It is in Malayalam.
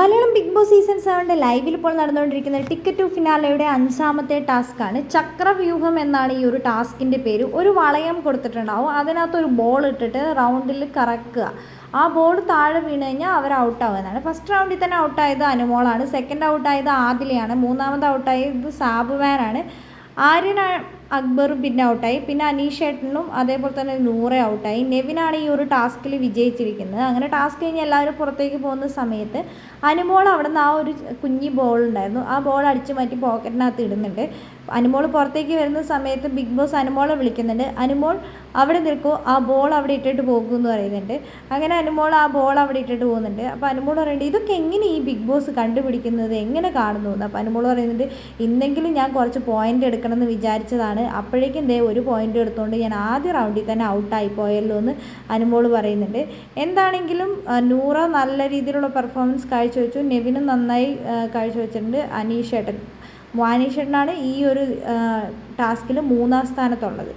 മലയാളം ബിഗ് ബോസ് സീസൺ സെവന്റെ ലൈവിൽ ഇപ്പോൾ നടന്നുകൊണ്ടിരിക്കുന്ന ടിക്കറ്റ് ടു ഫിനാലയുടെ അഞ്ചാമത്തെ ടാസ്ക്കാണ്. ചക്രവ്യൂഹം എന്നാണ് ഈ ഒരു ടാസ്കിന്റെ പേര്. ഒരു വളയം കൊടുത്തിട്ടുണ്ടാവും. അതിനകത്ത് ഒരു ബോൾ ഇട്ടിട്ട് റൗണ്ടിൽ കറക്കുക. ആ ബോൾ താഴെ വീണ് കഴിഞ്ഞാൽ അവർ ഔട്ടാവുന്നതാണ്. ഫസ്റ്റ് റൗണ്ടിൽ തന്നെ ഔട്ടായത് അനുമോളാണ്. സെക്കൻഡ് ഔട്ടായത് ആദിലയാണ്. മൂന്നാമത് ഔട്ടായത് സാബുവാനാണ് ആര്യൻ അക്ബറും പിന്നെ ഔട്ടായി. പിന്നെ അനീഷ് ഏട്ടനും അതേപോലെ തന്നെ നൂറെ ഔട്ടായി. നെവിനാണ് ഈ ഒരു ടാസ്കിൽ വിജയിച്ചിരിക്കുന്നത്. അങ്ങനെ ടാസ്ക് കഴിഞ്ഞ് എല്ലാവരും പുറത്തേക്ക് പോകുന്ന സമയത്ത് അനുമോൾ അവിടെ നിന്ന് ആ ഒരു കുഞ്ഞി ബോൾ ഉണ്ടായിരുന്നു. ആ ബോൾ അടിച്ചു മാറ്റി പോക്കറ്റിനകത്ത് ഇടുന്നുണ്ട്. അനുമോൾ പുറത്തേക്ക് വരുന്ന സമയത്ത് ബിഗ് ബോസ് അനുമോളെ വിളിക്കുന്നുണ്ട്. അനുമോൾ അവിടെ നിൽക്കൂ. ആ ബോൾ അവിടെ ഇട്ടിട്ട് പോകും എന്ന് പറയുന്നുണ്ട്. അങ്ങനെ അനുമോൾ ആ ബോൾ അവിടെ ഇട്ടിട്ട് പോകുന്നുണ്ട്. അപ്പോൾ അനുമോൾ പറയുന്നുണ്ട് ഇതൊക്കെ എങ്ങനെ ഈ ബിഗ് ബോസ് കണ്ടുപിടിക്കുന്നത്? എങ്ങനെ കാണുന്നു? അപ്പോൾ അനുമോൾ പറയുന്നുണ്ട് ഇന്നെങ്കിലും ഞാൻ കുറച്ച് പോയിന്റ് എടുക്കണം എന്ന് വിചാരിച്ചതാണ്. അപ്പോഴേക്കും ദേ ഒരു പോയിന്റ് എടുത്തുകൊണ്ട് ഞാൻ ആദ്യ റൗണ്ടിൽ തന്നെ ഔട്ടായി പോയല്ലോ എന്ന് അനുമോൾ പറയുന്നുണ്ട്. എന്താണെങ്കിലും നൂറ നല്ല രീതിയിലുള്ള പെർഫോമൻസ് കാഴ്ചവെച്ചു. നെവിനും നന്നായി കാഴ്ചവെച്ചിട്ടുണ്ട് അനീഷ് ഏട്ടൻ അനീഷ് ഏട്ടനാണ് ഈ ഒരു ടാസ്കിൽ മൂന്നാം സ്ഥാനത്തുള്ളത്.